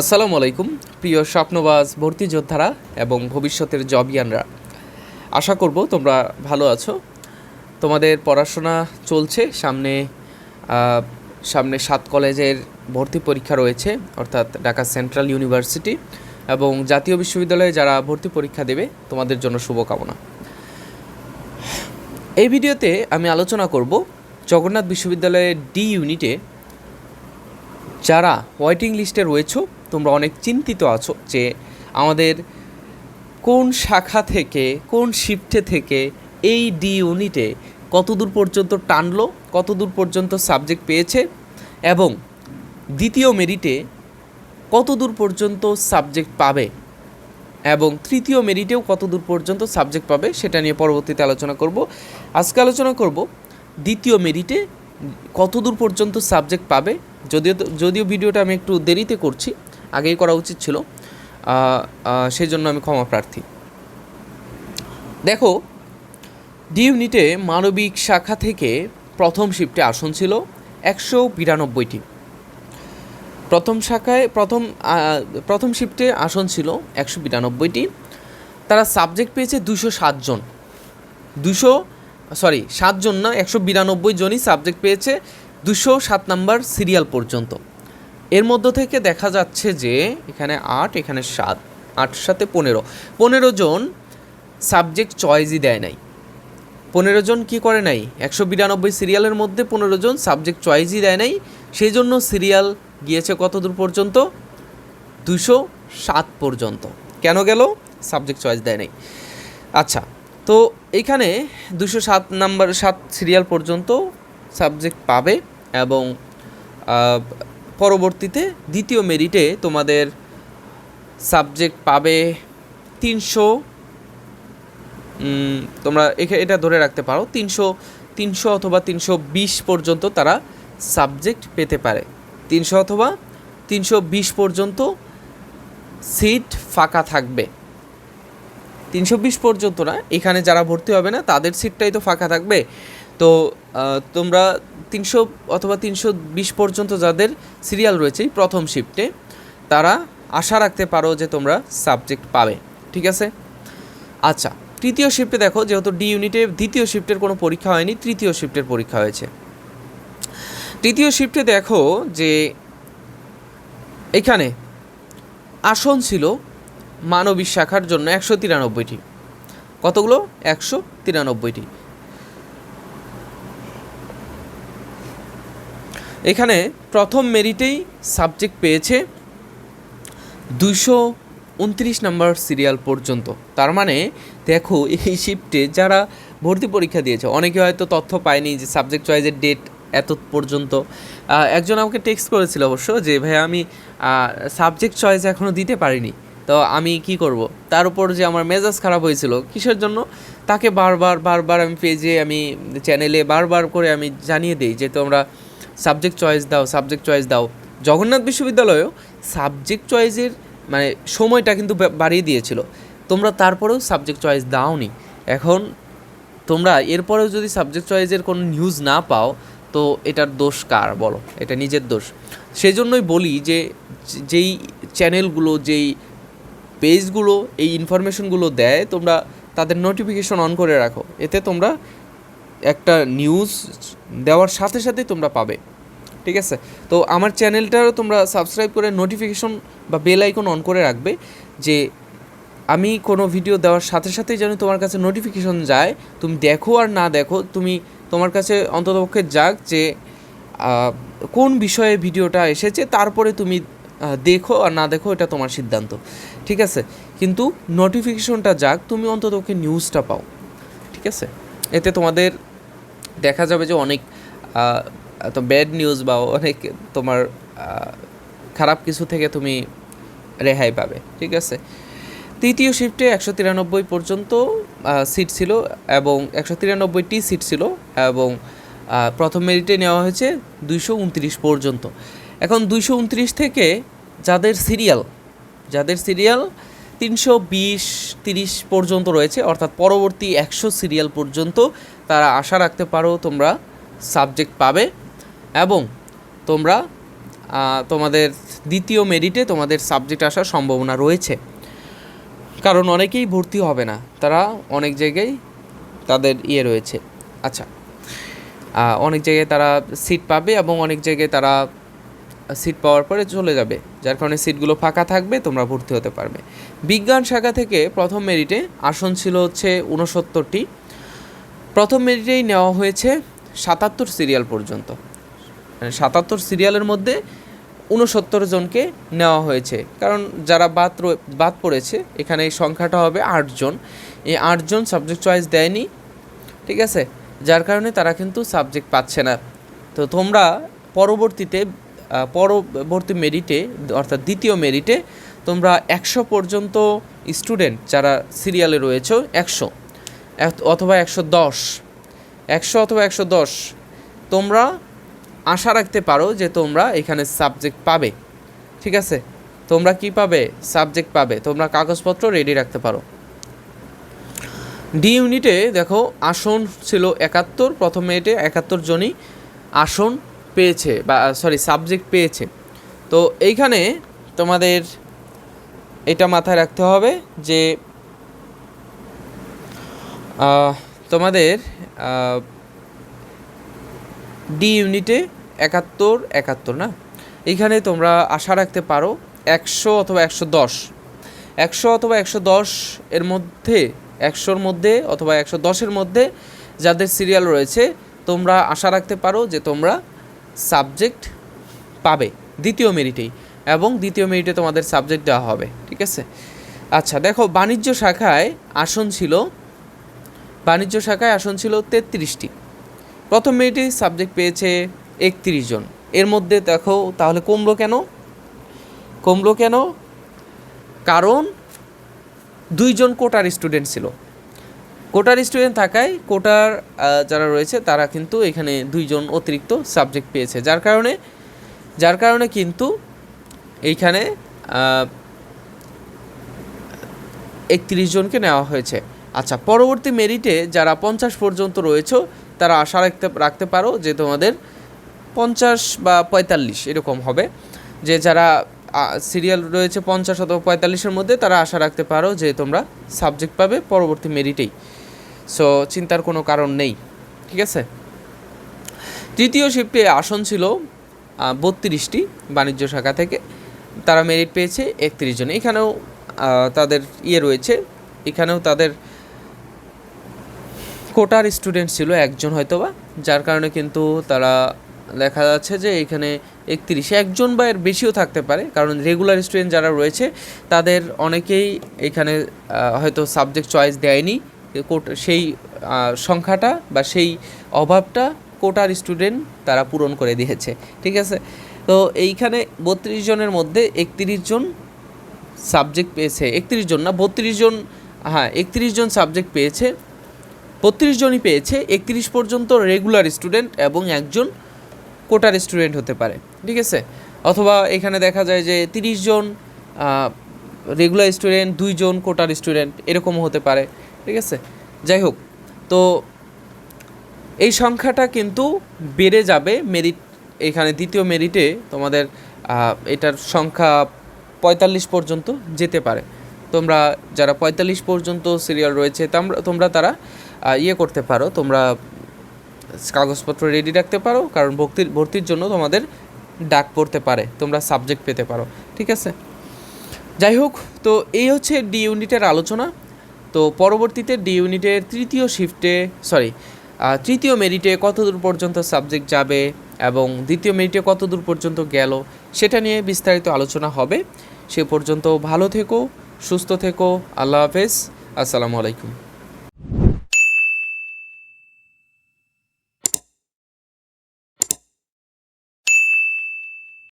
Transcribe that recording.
আসসালামু আলাইকুম, প্রিয় স্বপ্নবাজ, ভর্তি যোদ্ধারা এবং ভবিষ্যতের জবিয়ানরা। আশা করব তোমরা ভালো আছো। তোমাদের পড়াশোনা চলছে, সামনে সামনে সাত কলেজের ভর্তি পরীক্ষা রয়েছে, অর্থাৎ ঢাকা সেন্ট্রাল ইউনিভার্সিটি এবং জাতীয় বিশ্ববিদ্যালয়ে যারা ভর্তি পরীক্ষা দেবে, তোমাদের জন্য শুভকামনা। এই ভিডিওতে আমি আলোচনা করব জগন্নাথ বিশ্ববিদ্যালয়ের ডি ইউনিটে যারা ওয়েটিং লিস্টে রয়েছো তোমরা অনেক চিন্তিত আছো যে আমাদের কোন শাখা থেকে, কোন শিফটে থেকে এই ডি ইউনিটে কতদূর পর্যন্ত টানলো, কতদূর পর্যন্ত সাবজেক্ট পেয়েছে এবং দ্বিতীয় মেরিটে কতদূর পর্যন্ত সাবজেক্ট পাবে এবং তৃতীয় মেরিটেও কতদূর পর্যন্ত সাবজেক্ট পাবে সেটা নিয়ে পরবর্তীতে আলোচনা করব। আজকে আলোচনা করব দ্বিতীয় মেরিটে কতদূর পর্যন্ত সাবজেক্ট পাবে, যদিও যদিও ভিডিওটা আমি একটু দেরিতে করছি আগেই করা উচিত ছিল। সেই জন্য আমি ক্ষমা প্রার্থী। দেখো ডি ইউনিটে মানবিক শাখা থেকে প্রথম শিফটে আসন ছিল একশো বিরানব্বইটি। প্রথম শাখায়, প্রথম প্রথম শিফটে আসন ছিল একশো বিরানব্বইটি। তারা সাবজেক্ট পেয়েছে দুশো সাতজন দুশো সরি সাতজন না, একশো বিরানব্বই জনই সাবজেক্ট পেয়েছে দুশো সাত নাম্বার সিরিয়াল পর্যন্ত। এর মধ্য থেকে দেখা যাচ্ছে যে এখানে আট, এখানে সাত, আট সাথে পনেরো। পনেরো জন সাবজেক্ট চয়েসই দেয় নাই। পনেরো জন কি করে নাই? একশো বিরানব্বই সিরিয়ালের মধ্যে পনেরো জন সাবজেক্ট চয়েসই দেয় নাই। সেই জন্য সিরিয়াল গিয়েছে কত দূর পর্যন্ত? দুশো সাত পর্যন্ত। কেন গেল? সাবজেক্ট চয়েস দেয় নাই। আচ্ছা তো এইখানে দুশো সাত নাম্বার, সাত সিরিয়াল পর্যন্ত সাবজেক্ট পাবে এবং পরবর্তীতে দ্বিতীয় মেরিটে তোমাদের সাবজেক্ট পাবে তিনশো তোমরা এটা ধরে রাখতে পারো, তিনশো তিনশো অথবা তিনশো বিশ পর্যন্ত তারা সাবজেক্ট পেতে পারে। তিনশো অথবা তিনশো বিশ পর্যন্ত সিট ফাঁকা থাকবে। তিনশো বিশ পর্যন্ত না, এখানে যারা ভর্তি হবে না, তাদের সিটটাই তো ফাঁকা থাকবে। তো তোমরা তিনশো অথবা তিনশো বিশ পর্যন্ত যাদের সিরিয়াল রয়েছে প্রথম শিফটে তারা আশা রাখতে পারো যে তোমরা সাবজেক্ট পাবে, ঠিক আছে? আচ্ছা তৃতীয় শিফটে দেখো, যেহেতু ডি ইউনিটে দ্বিতীয় শিফটের কোনো পরীক্ষা হয়নি, তৃতীয় শিফটের পরীক্ষা হয়েছে। তৃতীয় শিফটে দেখো যে, এখানে আসন ছিল মানবিক শাখার জন্য একশো তিরানব্বইটি। কতগুলো? একশো তিরানব্বইটি। এখানে প্রথম মেরিটেই সাবজেক্ট পেয়েছে দুশো উনত্রিশ নম্বর সিরিয়াল পর্যন্ত। তার মানে দেখো, এই শিফটে যারা ভর্তি পরীক্ষা দিয়েছে, অনেকে হয়তো তথ্য পায়নি যে সাবজেক্ট চয়েসের ডেট এত পর্যন্ত। একজন আমাকে টেক্সট করেছিল অবশ্য যে ভাই আমি সাবজেক্ট চয়েস এখনও দিতে পারিনি। তো আমি কি করব? তার উপর যে আমার মেজাজ খারাপ হয়েছিল, কিসের জন্য? তাকে বারবার বারবার আমি পেজে আমি চ্যানেলে বারবার করে আমি জানিয়ে দিই যে, তোমরা সাবজেক্ট চয়েস দাও সাবজেক্ট চয়েস দাও। জগন্নাথ বিশ্ববিদ্যালয়েও সাবজেক্ট চয়েসের মানে সময়টা কিন্তু বাড়িয়ে দিয়েছিল। তোমরা তারপরেও সাবজেক্ট চয়েস দাওনি। এখন তোমরা এরপরেও যদি সাবজেক্ট চয়েসের কোনো নিউজ না পাও, তো এটার দোষ কার বলো? এটা নিজের দোষ। সেই জন্যই বলি যে যেই চ্যানেলগুলো যেই পেজগুলো এই ইনফরমেশনগুলো দেয়, তোমরা তাদের নোটিফিকেশন অন করে রাখো। এতে তোমরা একটা নিউজ দেওয়ার সাথে সাথেই তোমরা পাবে। ঠিক আছে? তো আমার চ্যানেলটারও তোমরা সাবস্ক্রাইব করে নোটিফিকেশন বা বেল আইকন অন করে রাখবে যে আমি কোনো ভিডিও দেওয়ার সাথে সাথেই যেন তোমার কাছে নোটিফিকেশন যায়। তুমি দেখো আর না দেখো, তুমি তোমার কাছে অন্ততপক্ষে যাক যে কোন বিষয়ে ভিডিওটা এসেছে, তারপরে তুমি দেখো আর না দেখো, এটা তোমার সিদ্ধান্ত। ঠিক আছে? কিন্তু নোটিফিকেশনটা যাক, তুমি অন্ততপক্ষে নিউজটা পাও। ঠিক আছে? এতে তোমাদের দেখা যাবে যে অনেক তো ব্যাড নিউজ বা অনেক তোমার খারাপ কিছু থেকে তুমি রেহাই পাবে, ঠিক আছে? তৃতীয় শিফটে একশো তিরানব্বই পর্যন্ত সিট ছিল এবং একশো তিরানব্বইটি সিট ছিল এবং প্রথম মেরিটে নেওয়া হয়েছে দুইশো উনত্রিশ পর্যন্ত। এখন দুইশো উনত্রিশ থেকে যাদের সিরিয়াল যাদের সিরিয়াল তিনশো বিশ তিরিশ পর্যন্ত রয়েছে, অর্থাৎ পরবর্তী একশো সিরিয়াল পর্যন্ত তারা আশা রাখতে পারো তোমরা সাবজেক্ট পাবে। এবং তোমরা তোমাদের দ্বিতীয় মেরিটে তোমাদের সাবজেক্ট আসার সম্ভাবনা রয়েছে। কারণ অনেকেই ভর্তি হবে না, তারা অনেক জায়গায় তাদের ইয়ে রয়েছে। আচ্ছা অনেক জায়গায় তারা সিট পাবে এবং অনেক জায়গায় তারা সিট পাওয়ার পরে চলে যাবে। যার কারণে সিটগুলো ফাঁকা থাকবে, তোমরা ভর্তি হতে পারবে। বিজ্ঞান শাখা থেকে প্রথম মেরিটে আসন ছিল হচ্ছে উনসত্তরটি প্রথম মেরিটেই নেওয়া হয়েছে সাতাত্তর সিরিয়াল পর্যন্ত। সাতাত্তর সিরিয়ালের মধ্যে উনসত্তর জনকে নেওয়া হয়েছে। কারণ যারা বাদ বাদ পড়েছে, এখানে এই সংখ্যাটা হবে আটজন এই আটজন সাবজেক্ট চয়েস দেয়নি, ঠিক আছে? যার কারণে তারা কিন্তু সাবজেক্ট পাচ্ছে না। তো তোমরা পরবর্তীতে পরবর্তী মেরিটে অর্থাৎ দ্বিতীয় মেরিটে তোমরা একশো পর্যন্ত স্টুডেন্ট যারা সিরিয়ালে রয়েছে, একশো। অথবা একশো দশ। একশো অথবা একশো দশ। তোমরা আশা রাখতে পারো যে তোমরা এখানে সাবজেক্ট পাবে। ঠিক আছে? তোমরা কি পাবে? সাবজেক্ট পাবে। তোমরা কাগজপত্র রেডি রাখতে পারো। ডি ইউনিটে দেখো, আসন ছিল একাত্তর। প্রথম মেরিটে একাত্তর জনই আসন পেয়েছে বা সরি সাবজেক্ট পেয়েছে। তো এইখানে তোমাদের এটা মাথায় রাখতে হবে যে তোমাদের ইউনিটে একাত্তর একাত্তর, না? এখানে তোমরা আশা রাখতে পারো একশো অথবা একশো দশ। একশো অথবা একশো দশ এর মধ্যে, একশোর মধ্যে অথবা একশো দশের মধ্যে যাদের সিরিয়াল রয়েছে, তোমরা আশা রাখতে পারো যে তোমরা সাবজেক্ট পাবে দ্বিতীয় মেরিটেই এবং দ্বিতীয় মেরিটে তোমাদের সাবজেক্ট দেওয়া হবে, ঠিক আছে? আচ্ছা দেখো, বাণিজ্য শাখায় আসন ছিল, বাণিজ্য শাখায় আসন ছিল তেত্রিশটি। প্রথম মেরিটে সাবজেক্ট পেয়েছে একত্রিশ জন। এর মধ্যে দেখো, তাহলে কমলো কেন? কমলো কেন? কারণ দুইজন কোটার স্টুডেন্ট ছিল। কোটার স্টুডেন্ট থাকায় কোটার যারা রয়েছে, তারা কিন্তু এখানে দুইজন অতিরিক্ত সাবজেক্ট পেয়েছে। যার কারণে যার কারণে কিন্তু এইখানে একত্রিশ জনকে নেওয়া হয়েছে। আচ্ছা পরবর্তী মেরিটে যারা পঞ্চাশ পর্যন্ত রয়েছে তারা আশা রাখতে রাখতে পারো যে তোমাদের পঞ্চাশ বা পঁয়তাল্লিশ এরকম হবে। যে যারা সিরিয়াল রয়েছে পঞ্চাশ অথবা পঁয়তাল্লিশের মধ্যে, তারা আশা রাখতে পারো যে তোমরা সাবজেক্ট পাবে পরবর্তী মেরিটেই সো চিন্তার কোনো কারণ নেই। ঠিক আছে? তৃতীয় শিফটে আসন ছিল বত্রিশটি বাণিজ্য শাখা থেকে। তারা মেরিট পেয়েছে একত্রিশ জন। এখানেও তাদের ইয়ে রয়েছে। এখানেও তাদের কোটার স্টুডেন্ট ছিল একজন হয়তোবা, যার কারণে কিন্তু তারা দেখা যাচ্ছে যে এখানে একত্রিশে একজন বা এর বেশিও থাকতে পারে, কারণ রেগুলার স্টুডেন্ট যারা রয়েছে, তাদের অনেকেই এখানে হয়তো সাবজেক্ট চয়েস দেয়নি। কোট, সেই সংখ্যাটা বা সেই অভাবটা কোটার স্টুডেন্ট তারা পূরণ করে দিয়েছে, ঠিক আছে? তো এইখানে বত্রিশ জনের মধ্যে একত্রিশ জন সাবজেক্ট পেয়েছে, একত্রিশ জন না, বত্রিশ জন হ্যাঁ একত্রিশ জন সাবজেক্ট পেয়েছে। বত্রিশ জনই পেয়েছে, একত্রিশ পর্যন্ত রেগুলার স্টুডেন্ট এবং একজন কোটার স্টুডেন্ট হতে পারে, ঠিক আছে? অথবা এখানে দেখা যায় যে তিরিশ জন রেগুলার স্টুডেন্ট দুইজন কোটার স্টুডেন্ট এরকমও হতে পারে, ঠিক আছে? যাই হোক, তো এই সংখ্যাটা কিন্তু বেড়ে যাবে মেরিট এখানে দ্বিতীয় মেরিটে তোমাদের এটার সংখ্যা পঁয়তাল্লিশ পর্যন্ত যেতে পারে। তোমরা যারা পঁয়তাল্লিশ পর্যন্ত সিরিয়াল রয়েছে তোমরা তারা ইয়ে করতে পারো, তোমরা কাগজপত্র রেডি রাখতে পারো, কারণ ভর্তির ভর্তির জন্য তোমাদের ডাক পড়তে পারে, তোমরা সাবজেক্ট পেতে পারো, ঠিক আছে? যাই হোক, তো এই হচ্ছে ডি ইউনিটের আলোচনা। তো পরবর্তীতে ডি ইউনিটের তৃতীয় শিফটে সরি তৃতীয় মেরিটে কত দূর পর্যন্ত সাবজেক্ট যাবে এবং দ্বিতীয় মেরিটে কত দূর পর্যন্ত গেল, সেটা নিয়ে বিস্তারিত আলোচনা হবে। সে পর্যন্ত ভালো থেকো, সুস্থ থেকো, আল্লাহ হাফেজ, আসসালামু আলাইকুম।